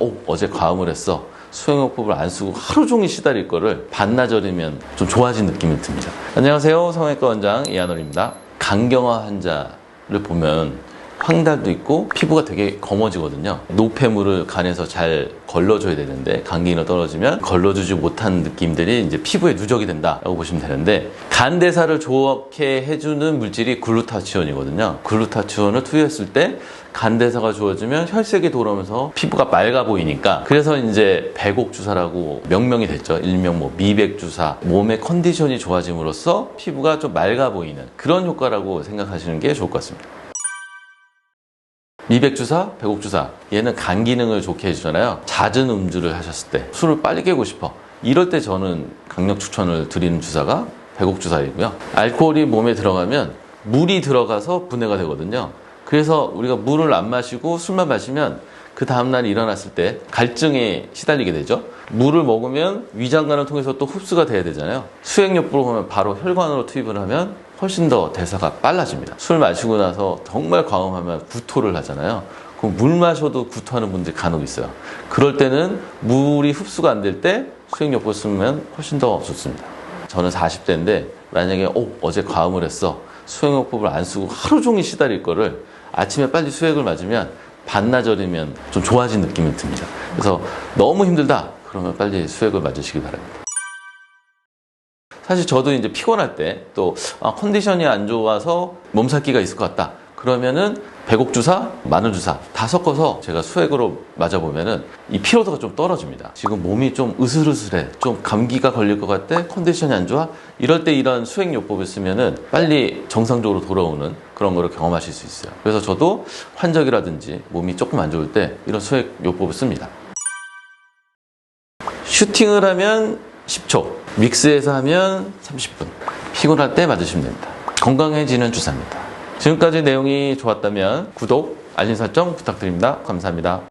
어, 어제 과음을 했어. 수행요법을 안 쓰고 하루 종일 시달릴 거를 반나절이면 좀 좋아진 느낌이 듭니다. 안녕하세요. 성형외과 원장 이한월입니다. 간경화 환자를 보면 황달도 있고 피부가 되게 검어지거든요. 노폐물을 간에서 잘 걸러줘야 되는데 감기가 떨어지면 걸러주지 못한 느낌들이 이제 피부에 누적이 된다라고 보시면 되는데 간 대사를 좋게 해주는 물질이 글루타치온이거든요. 글루타치온을 투여했을 때 간 대사가 좋아지면 혈색이 돌아오면서 피부가 맑아 보이니까 그래서 이제 배곡 주사라고 명명이 됐죠. 일명 뭐 미백 주사, 몸의 컨디션이 좋아짐으로써 피부가 좀 맑아 보이는 그런 효과라고 생각하시는 게 좋을 것 같습니다. 미백주사, 배곡주사. 얘는 간 기능을 좋게 해주잖아요. 잦은 음주를 하셨을 때 술을 빨리 깨고 싶어. 이럴 때 저는 강력 추천을 드리는 주사가 배곡주사이고요. 알코올이 몸에 들어가면 물이 들어가서 분해가 되거든요 그래서 우리가 물을 안 마시고 술만 마시면 그 다음날 일어났을 때 갈증에 시달리게 되죠 물을 먹으면 위장관을 통해서 또 흡수가 돼야 되잖아요 수액요법으로 보면 바로 혈관으로 투입을 하면 훨씬 더 대사가 빨라집니다. 술 마시고 나서 정말 과음하면 구토를 하잖아요. 그럼 물 마셔도 구토하는 분들이 간혹 있어요. 그럴 때는 물이 흡수가 안 될 때 수액요법 쓰면 훨씬 더 좋습니다. 저는 40대인데 만약에 어, 어제 과음을 했어. 수액요법을 안 쓰고 하루 종일 시달릴 거를 아침에 빨리 수액을 맞으면 반나절이면 좀 좋아진 느낌이 듭니다. 그래서 너무 힘들다. 그러면 빨리 수액을 맞으시기 바랍니다. 사실 저도 이제 피곤할 때또 아, 컨디션이 안 좋아서 몸살기가 있을 것 같다. 그러면은 배곡 주사, 마늘 주사 다 섞어서 제가 수액으로 맞아 보면은 이 피로도가 좀 떨어집니다. 지금 몸이 좀 으슬으슬해, 좀 감기가 걸릴 것 같아, 컨디션이 안 좋아. 이럴 때 이런 수액 요법을 쓰면은 빨리 정상적으로 돌아오는 그런 거를 경험하실 수 있어요. 그래서 저도 환절기라든지 몸이 조금 안 좋을 때 이런 수액 요법을 씁니다. 슈팅을 하면 10초, 믹스해서 하면 30분. 피곤할 때 맞으시면 됩니다. 건강해지는 주사입니다. 지금까지 내용이 좋았다면 구독, 알림 설정 부탁드립니다. 감사합니다.